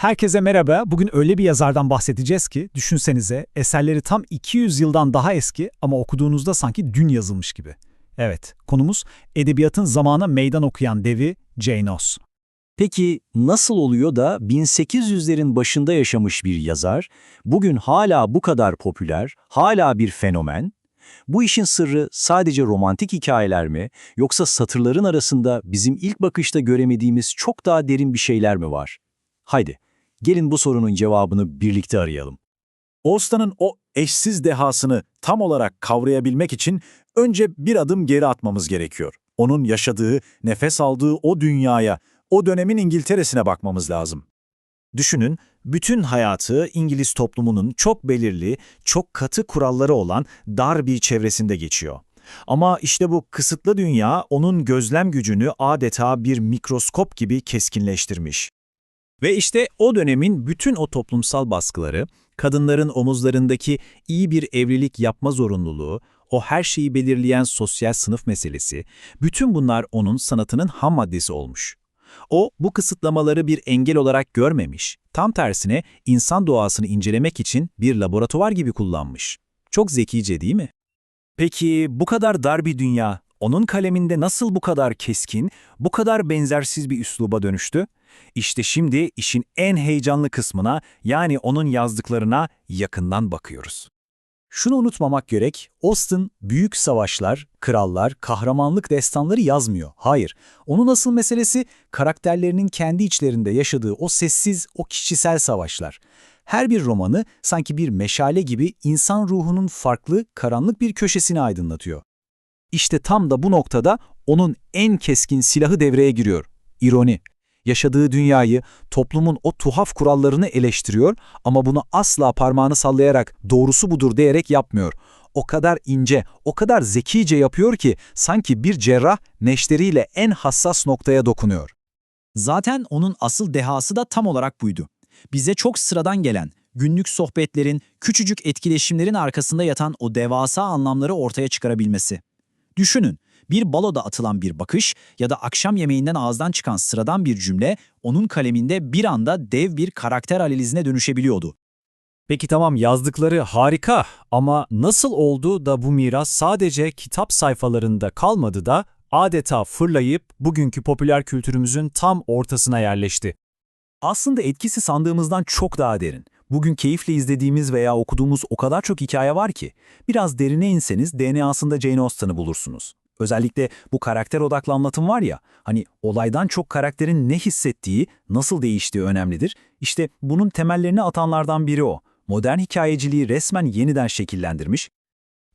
Herkese merhaba. Bugün öyle bir yazardan bahsedeceğiz ki düşünsenize eserleri tam 200 yıldan daha eski ama okuduğunuzda sanki dün yazılmış gibi. Evet, konumuz edebiyatın zamana meydan okuyan devi Jane Austen. Peki nasıl oluyor da 1800'lerin başında yaşamış bir yazar, bugün hala bu kadar popüler, hala bir fenomen? Bu işin sırrı sadece romantik hikayeler mi, yoksa satırların arasında bizim ilk bakışta göremediğimiz çok daha derin bir şeyler mi var? Haydi, gelin bu sorunun cevabını birlikte arayalım. Austen'ın o eşsiz dehasını tam olarak kavrayabilmek için önce bir adım geri atmamız gerekiyor. Onun yaşadığı, nefes aldığı o dünyaya, o dönemin İngiltere'sine bakmamız lazım. Düşünün, bütün hayatı İngiliz toplumunun çok belirli, çok katı kuralları olan dar bir çevresinde geçiyor. Ama işte bu kısıtlı dünya onun gözlem gücünü adeta bir mikroskop gibi keskinleştirmiş. Ve işte o dönemin bütün o toplumsal baskıları, kadınların omuzlarındaki iyi bir evlilik yapma zorunluluğu, o her şeyi belirleyen sosyal sınıf meselesi, bütün bunlar onun sanatının ham maddesi olmuş. O, bu kısıtlamaları bir engel olarak görmemiş, tam tersine insan doğasını incelemek için bir laboratuvar gibi kullanmış. Çok zekice değil mi? Peki bu kadar dar bir dünya, onun kaleminde nasıl bu kadar keskin, bu kadar benzersiz bir üsluba dönüştü? İşte şimdi işin en heyecanlı kısmına, yani onun yazdıklarına yakından bakıyoruz. Şunu unutmamak gerek, Austen büyük savaşlar, krallar, kahramanlık destanları yazmıyor. Hayır, onun asıl meselesi karakterlerinin kendi içlerinde yaşadığı o sessiz, o kişisel savaşlar. Her bir romanı sanki bir meşale gibi insan ruhunun farklı, karanlık bir köşesini aydınlatıyor. İşte tam da bu noktada onun en keskin silahı devreye giriyor. İroni. Yaşadığı dünyayı, toplumun o tuhaf kurallarını eleştiriyor ama bunu asla parmağını sallayarak doğrusu budur diyerek yapmıyor. O kadar ince, o kadar zekice yapıyor ki sanki bir cerrah neşteriyle en hassas noktaya dokunuyor. Zaten onun asıl dehası da tam olarak buydu. Bize çok sıradan gelen, günlük sohbetlerin, küçücük etkileşimlerin arkasında yatan o devasa anlamları ortaya çıkarabilmesi. Düşünün, bir baloda atılan bir bakış ya da akşam yemeğinden ağızdan çıkan sıradan bir cümle onun kaleminde bir anda dev bir karakter analizine dönüşebiliyordu. Peki tamam yazdıkları harika ama nasıl oldu da bu miras sadece kitap sayfalarında kalmadı da adeta fırlayıp bugünkü popüler kültürümüzün tam ortasına yerleşti? Aslında etkisi sandığımızdan çok daha derin. Bugün keyifle izlediğimiz veya okuduğumuz o kadar çok hikaye var ki, biraz derine inseniz DNA'sında Jane Austen'ı bulursunuz. Özellikle bu karakter odaklı anlatım var ya, hani olaydan çok karakterin ne hissettiği, nasıl değiştiği önemlidir. İşte bunun temellerini atanlardan biri o. Modern hikayeciliği resmen yeniden şekillendirmiş.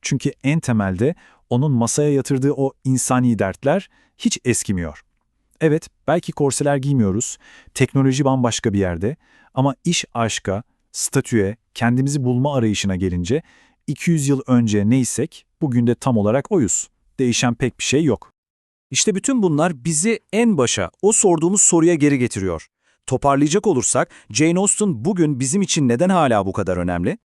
Çünkü en temelde onun masaya yatırdığı o insani dertler hiç eskimiyor. Evet, belki korseler giymiyoruz, teknoloji bambaşka bir yerde ama iş aşka, statüye, kendimizi bulma arayışına gelince 200 yıl önce neysek bugün de tam olarak oyuz. Değişen pek bir şey yok. İşte bütün bunlar bizi en başa, o sorduğumuz soruya geri getiriyor. Toparlayacak olursak, Jane Austen bugün bizim için neden hala bu kadar önemli?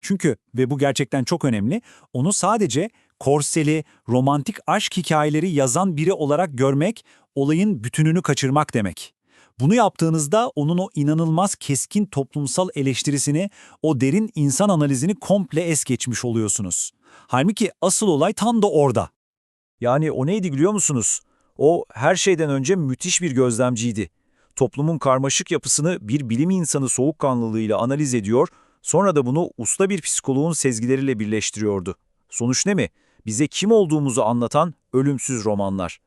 Çünkü, ve bu gerçekten çok önemli, onu sadece korseli, romantik aşk hikayeleri yazan biri olarak görmek, olayın bütününü kaçırmak demek. Bunu yaptığınızda onun o inanılmaz keskin toplumsal eleştirisini, o derin insan analizini komple es geçmiş oluyorsunuz. Halbuki asıl olay tam da orada. Yani o neydi biliyor musunuz? O her şeyden önce müthiş bir gözlemciydi. Toplumun karmaşık yapısını bir bilim insanı soğukkanlılığıyla analiz ediyor, sonra da bunu usta bir psikoloğun sezgileriyle birleştiriyordu. Sonuç ne mi? Bize kim olduğumuzu anlatan ölümsüz romanlar.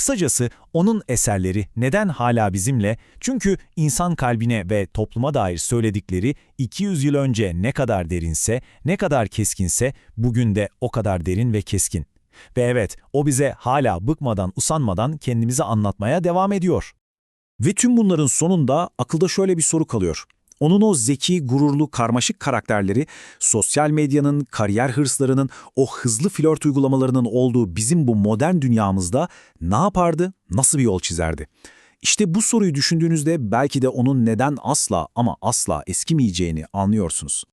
Kısacası onun eserleri neden hala bizimle? Çünkü insan kalbine ve topluma dair söyledikleri 200 yıl önce ne kadar derinse, ne kadar keskinse bugün de o kadar derin ve keskin. Ve evet, o bize hala bıkmadan, usanmadan kendimizi anlatmaya devam ediyor. Ve tüm bunların sonunda akılda şöyle bir soru kalıyor. Onun o zeki, gururlu, karmaşık karakterleri, sosyal medyanın, kariyer hırslarının, o hızlı flört uygulamalarının olduğu bizim bu modern dünyamızda ne yapardı, nasıl bir yol çizerdi? İşte bu soruyu düşündüğünüzde belki de onun neden asla ama asla eskimeyeceğini anlıyorsunuz.